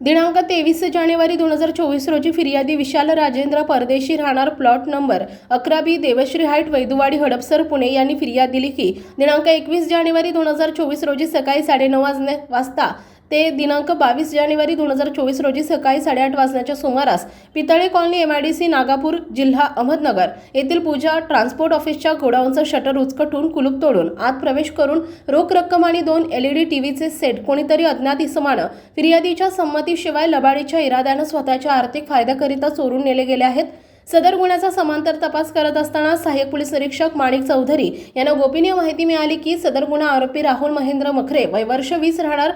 दिनांक तेवीस जानेवारी दोन हजार चोवीस रोजी फिर्यादी विशाल राजेंद्र परदेशी राहणार प्लॉट नंबर अकरा बी देवश्री हाईट वैदुवाडी हडपसर पुणे यांनी फिर्याद दिली की दिनांक एकवीस जानेवारी दोन हजार चोवीस रोजी सकाळी साडेनऊ वाजणे वाजता ते दिनांक बावीस जानेवारी दोन हजार चोवीस रोजी सकाळी साडेआठ वाजण्याच्या सुमारास Pitale colony M I D C Nagapur जिल्हा अहमदनगर येथील पूजा ट्रान्सपोर्ट ऑफिसच्या गोडाऊनचं शटर उचकटून कुलूप तोडून आत प्रवेश करून रोख रक्कम आणि दोन एल ई डी टी टीव्हीचे सेट कोणीतरी अज्ञात इसमानं फिर्यादीच्या संमतीशिवाय लबाडीच्या इराद्यानं स्वतःच्या आर्थिक फायद्याकरिता चोरून नेले गेले आहेत. सदर गुन्ह्याचा समांतर तपास करत असताना सहाय्यक पोलीस निरीक्षक माणिक चौधरी यांना गोपनीय माहिती मिळाली की सदर गुन्हा आरोपी राहुल महेंद्र मखरे वय वर्ष वीस राहणार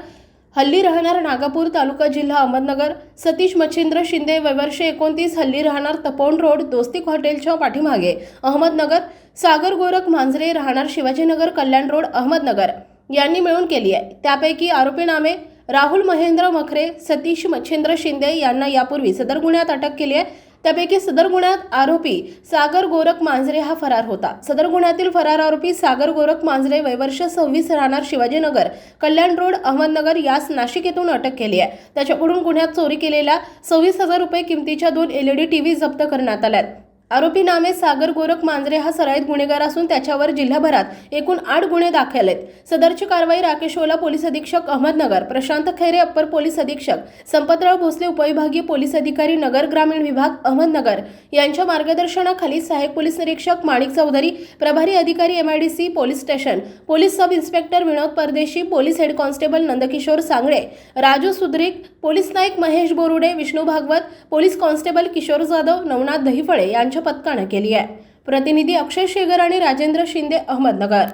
हल्ली राहणार नागापूर तालुका जिल्हा अहमदनगर सतीश मच्छिंद्र शिंदे वैवर्षे एकोणतीस हल्ली राहणार तपोन रोड दोस्तिक हॉटेलच्या पाठीमागे. अहमदनगर सागर गोरख मांजरे राहणार शिवाजीनगर कल्याण रोड अहमदनगर. यांनी मिळून केली आहे. त्यापैकी आरोपी नामे राहुल महेंद्र मखरे सतीश मच्छिंद्र शिंदे यांना यापूर्वी सदर गुन्ह्यात अटक केली आहे. त्यापैकी सदर गुन्ह्यात आरोपी सागर गोरख मांजरे हा फरार होता. सदर गुन्ह्यातील फरार आरोपी सागर गोरख मांजरे वयवर्ष सव्वीस राहणार शिवाजीनगर कल्याण रोड अहमदनगर यास नाशिक येथून अटक केली आहे. त्याच्याकडून गुन्ह्यात चोरी केलेल्या सव्वीस हजार रुपये किमतीच्या दोन एलईडी टीव्ही जप्त करण्यात आल्यात आरोपी नामे सागर गोरख मांजरे हा सराईत गुन्हेगार असून त्याच्यावर जिल्हाभरात एकूण आठ गुन्हे दाखल आहेत. सदरची कारवाई राकेश ओला पोलीस अधीक्षक अहमदनगर प्रशांत खैरे अप्पर पोलीस अधीक्षक संपतराव भोसले उपविभागीय पोलीस अधिकारी नगर ग्रामीण विभाग अहमदनगर यांच्या मार्गदर्शनाखाली सहाय्यक पोलीस निरीक्षक माणिक चौधरी प्रभारी अधिकारी MIDC police station police sub inspector Vinod Pardeshi police head constable Nandkishor Sangle Raju Sudrik police Naik Mahesh Borude Vishnu Bhagwat police constable Kishor Jadhav Navnath Dahiphale यांच्या पथकानं केली आहे. प्रतिनिधी अक्षय शेगर आणि राजेंद्र शिंदे अहमदनगर.